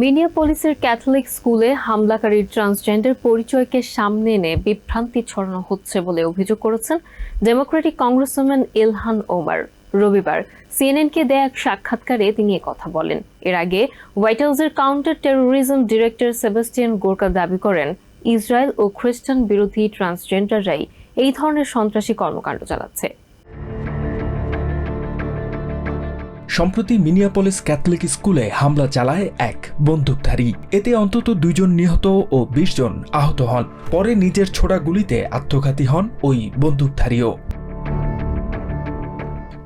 মিনিয়াপলিসের Catholic স্কুলে হামলাকারীর transgender পরিচয়কে সামনে এনে বিভ্রান্তি ছড়ানো হচ্ছে বলে অভিযোগ করেছেন ডেমোক্রেটিক কংগ্রেসম্যান ইলহান ওমার। রবিবার সিএনএনকে দেয়া এক সাক্ষাৎকারে তিনি কথা বলেন। এর আগে হোয়াইট হাউসের counter terrorism director Sebastian Gorka দাবি করেন, ইসরায়েল ও খ্রিস্টান বিরোধী ট্রান্সজেন্ডাররাই এই ধরনের সন্ত্রাসী কর্মকাণ্ড চালাচ্ছে। সম্প্রতি মিনিয়াপলিস ক্যাথলিক স্কুলে হামলা চালায় এক বন্দুকধারী। এতে অন্তত দুইজন নিহত ও বিশ জন আহত হন। পরে নিজের ছোড়া গুলিতে আত্মঘাতী হন ওই বন্দুকধারীও।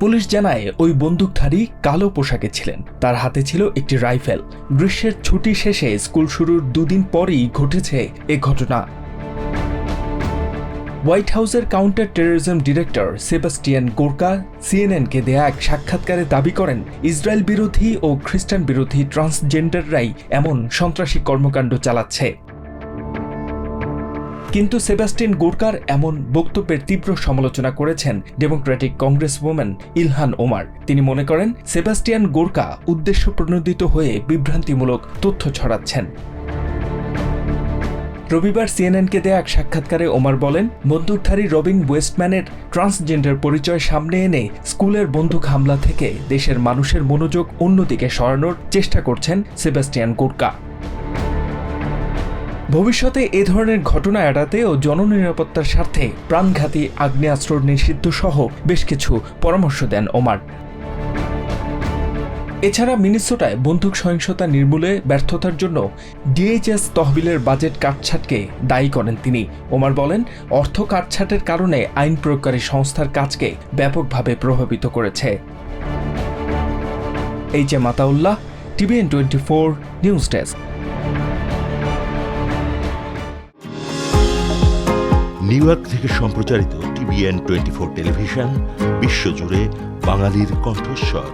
পুলিশ জানায়, ওই বন্দুকধারী কালো পোশাকে ছিলেন। তার হাতে ছিল একটি রাইফেল। গ্রীষ্মের ছুটি শেষে স্কুল শুরুর দুদিন পরেই ঘটেছে এ ঘটনা। হোয়াইট হাউসের counter terrorism director Sebastian Gorka সিএনএনকে দেয়া এক সাক্ষাৎকারে দাবি করেন, ইসরায়েল বিরোধী ও খ্রিস্টান বিরোধী ট্রান্সজেন্ডাররাই এমন সন্ত্রাসী কর্মকাণ্ড চালাচ্ছে। কিন্তু সেবাস্টিয়ান গোর্কার এমন বক্তব্যের তীব্র সমালোচনা করেছেন Democratic congresswoman Ilhan Omar. তিনি মনে করেন, সেবাস্টিয়ান গোর্কা উদ্দেশ্য প্রণোদিত হয়ে বিভ্রান্তিমূলক তথ্য ছড়াচ্ছেন। রবিবার সিএনএনকে দেয়া এক সাক্ষাৎকারে ওমার বলেন, বন্দুকধারী রবিন ওয়েস্টম্যানের ট্রান্সজেন্ডার পরিচয় সামনে এনে স্কুলের বন্দুক হামলা থেকে দেশের মানুষের মনোযোগ অন্যদিকে সরানোর চেষ্টা করছেন সেবাস্টিয়ান গোর্কা ভবিষ্যতে এ ধরনের ঘটনা এড়াতে ও জননিরাপত্তার স্বার্থে প্রাণঘাতী আগ্নেয়াস্ত্র নিষিদ্ধ সহ বেশ কিছু পরামর্শ দেন ওমার। এছাড়া মিনিসোটায় বন্দুক সহিংসতা নির্মূলে ব্যর্থতার জন্য ডিএইচএস তহবিলের বাজেট কাটছাটকে দায়ী করেন তিনি। ওমার বলেন, অর্থ কাটছাটের কারণে আইন প্রয়োগকারী সংস্থার কাজকে ব্যাপকভাবে প্রভাবিত করেছে। H A Mataullah TVN twenty four news desk. New York থেকে সম্প্রচারিত টিভিএন টোয়েন্টি ফোর টেলিভিশন, বিশ্বজুড়ে বাঙালির কণ্ঠস্বর।